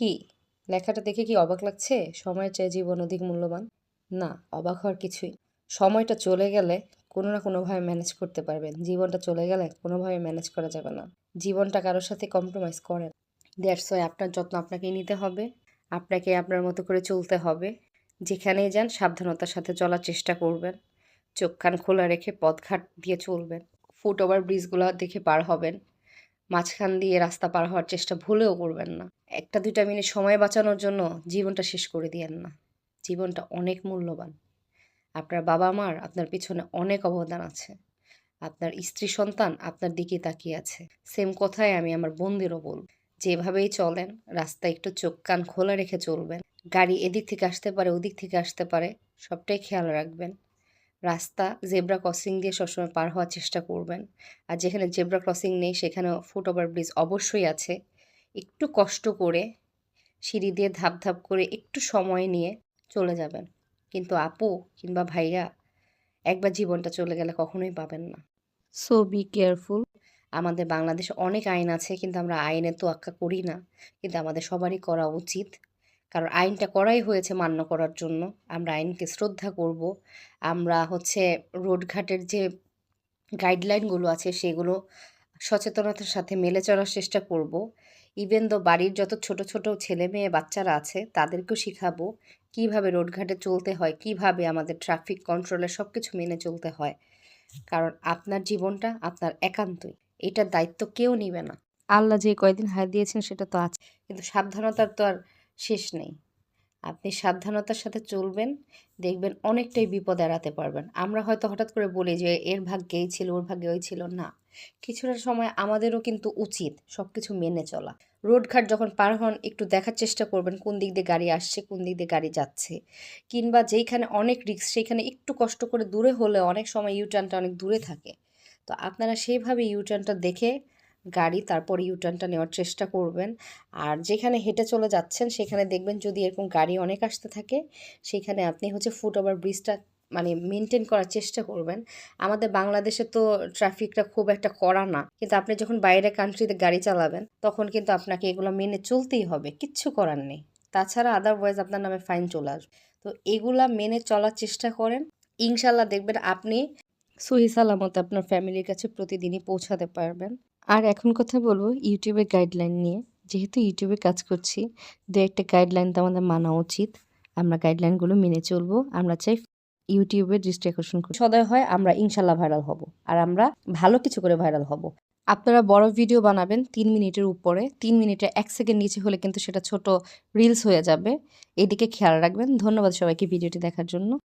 কি? লেখাটা দেখে কি অবাক লাগছে? সময়ের চেয়ে জীবন অধিক মূল্যবান? না, অবাক হওয়ার কিছুই। সময়টা চলে গেলে কোনো না কোনোভাবে ম্যানেজ করতে পারবেন। জীবনটা চলে গেলে কোনোভাবে ম্যানেজ করা যাবে না। জীবনটা কারোর সাথে কম্প্রোমাইজ করেন ওয়াই আপনার যত্ন আপনাকেই নিতে হবে। আপনাকে আপনার মতো করে চলতে হবে। যেখানেই যান সাবধানতার সাথে চলার চেষ্টা করবেন। চোখ কান খোলা রেখে পথঘাট দিয়ে চলবেন। ফুট ওভার ব্রিজগুলো দেখে পার হবেন। মাঝখান দিয়ে রাস্তা পার হওয়ার চেষ্টা ভুলেও করবেন না। একটা, দুইটা মিনিট সময় বাঁচানোর জন্য জীবনটা শেষ করে দিয়েন না। জীবনটা অনেক মূল্যবান। আপনার বাবা মার আপনার পিছনে অনেক অবদান আছে। আপনার স্ত্রী সন্তান আপনার দিকে তাকিয়ে আছে। সেম কথাই আমি আমার বোনদেরও বলব। যেভাবেই চলেন, রাস্তায় একটু চোখ কান খোলা রেখে চলবেন। গাড়ি এদিক থেকে আসতে পারে, ওদিক থেকে আসতে পারে, সবটাই খেয়াল রাখবেন। রাস্তা জেব্রা ক্রসিং দিয়ে সবসময় পার হওয়ার চেষ্টা করবেন। আর যেখানে জেব্রা ক্রসিং নেই সেখানে ফুট ওভার ব্রিজ অবশ্যই আছে। একটু কষ্ট করে সিঁড়ি দিয়ে ধাপ ধাপ করে একটু সময় নিয়ে চলে যাবেন। কিন্তু আপু কিংবা ভাইয়া একবার জীবনটা চলে গেলে কখনোই পাবেন না। সো বি কেয়ারফুল আমাদের বাংলাদেশে অনেক আইন আছে কিন্তু আমরা আইনে তো তোয়াক্কা করি না। কিন্তু আমাদের সবারই করা উচিত কারণ আইনটা করাই হয়েছে মান্য করার জন্য। আমরা আইনকে শ্রদ্ধা করব। আমরা হচ্ছে রোডঘাটের যে গাইডলাইনগুলো আছে সেগুলো সচেতনতার সাথে মেলে চলার চেষ্টা করব। ইভেন দো বাড়ির যত ছোট ছোট ছেলে মেয়ে বাচ্চারা আছে তাদেরকেও শিখাবো কীভাবে রোডঘাটে চলতে হয় কীভাবে আমাদের ট্রাফিক কন্ট্রোলে সব কিছু মেনে চলতে হয়। কারণ আপনার জীবনটা আপনার একান্তই এটার দায়িত্ব কেউ নিবে না। আল্লাহ যে কয়দিন হায়াত দিয়েছেন সেটা তো আছে। কিন্তু সাবধানতার তো আর শেষ নেই। আপনি সাবধানতার সাথে চলবেন, দেখবেন অনেকটাই বিপদ এড়াতে পারবেন। আমরা হয়তো হঠাৎ করে বলি যে, এর ভাগ্যে এই ছিল, ওর ভাগ্যে ওই ছিল। না, কিছুটা সময় আমাদেরও কিন্তু উচিত সব কিছু মেনে চলা। রোডঘাট যখন পার হন, একটু দেখার চেষ্টা করবেন কোন দিক দিয়ে গাড়ি আসছে, কোন দিক দিয়ে গাড়ি যাচ্ছে। কিংবা যেইখানে অনেক রিস্ক সেইখানে একটু কষ্ট করে দূরে হলে অনেক সময় ইউটার্নটা অনেক দূরে থাকে। তো আপনারা সেইভাবে ইউটার্নটা দেখে গাড়ি, তারপর ইউটার্নটা নেওয়ার চেষ্টা করবেন। আর যেখানে হেঁটে চলে যাচ্ছেন, সেখানে দেখবেন যদি এরকম গাড়ি অনেক আসতে থাকে, সেখানে আপনি হচ্ছে ফুট ওভার ব্রিজটা মানে মেনটেন করার চেষ্টা করবেন। আমাদের বাংলাদেশে তো ট্রাফিকটা খুব একটা করা না। কিন্তু আপনি যখন বাইরে কান্ট্রিতে গাড়ি চালাবেন, তখন কিন্তু আপনাকে এগুলো মেনে চলতেই হবে, কিচ্ছু করার নেই। তাছাড়া আদারওয়াইজ আপনার নামে ফাইন চলে আসবে। তো এগুলা মেনে চলার চেষ্টা করেন। ইনশাল্লাহ দেখবেন আপনি সহি সালামত আপনার ফ্যামিলির কাছে প্রতিদিনই পৌঁছাতে পারবেন। আর এখন কথা বলব ইউটিউবের গাইডলাইন নিয়ে। যেহেতু ইউটিউবে কাজ করছি, দু একটা গাইডলাইন তো আমাদের মানা উচিত। আমরা গাইডলাইনগুলো মেনে চলবো। আমরা চাই ইউটিউবের দৃষ্টি আকর্ষণ করি। সদয় হয় আমরা ইনশাল্লাহ ভাইরাল হব। আর আমরা ভালো কিছু করে ভাইরাল হব। আপনারা বড় ভিডিও বানাবেন তিন মিনিটের উপরে। তিন মিনিটের এক সেকেন্ড নিচে হলে কিন্তু সেটা ছোট রিলস হয়ে যাবে। এদিকে খেয়াল রাখবেন। ধন্যবাদ সবাইকে ভিডিওটি দেখার জন্য।